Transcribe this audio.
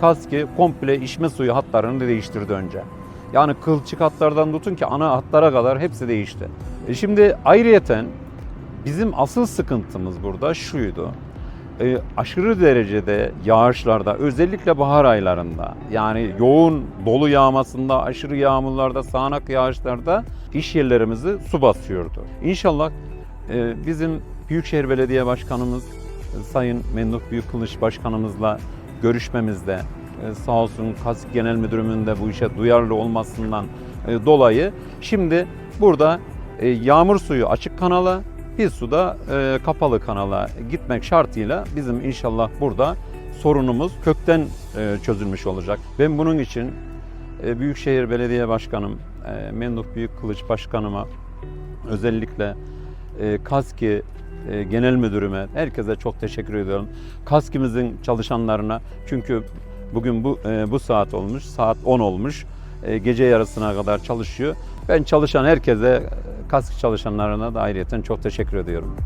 Kaski komple içme suyu hatlarını değiştirdi önce. Yani kılçık hatlardan tutun ki ana hatlara kadar hepsi değişti. E şimdi ayrıyeten bizim asıl sıkıntımız burada şuydu. E, aşırı derecede yağışlarda özellikle bahar aylarında yani yoğun dolu yağmasında, aşırı yağmurlarda, sağanak yağışlarda iş yerlerimizi su basıyordu. İnşallah e, bizim Büyükşehir Belediye Başkanımız e, Sayın Memduh Büyükkılıç Başkanımızla görüşmemizde e, sağ olsun KASK Genel Müdürümün de bu işe duyarlı olmasından e, dolayı şimdi burada e, yağmur suyu açık kanala, bir suda e, kapalı kanala gitmek şartıyla bizim inşallah burada sorunumuz kökten çözülmüş olacak. Ben bunun için Büyükşehir Belediye Başkanım, Memduh Büyükkılıç Başkanıma özellikle KASKİ e, genel müdürüme, herkese çok teşekkür ediyorum. Kaskimizin çalışanlarına çünkü bugün bu e, bu saat olmuş, saat 10 olmuş. E, gece yarısına kadar çalışıyor. Ben çalışan herkese, kask çalışanlarına da ayrıyeten çok teşekkür ediyorum.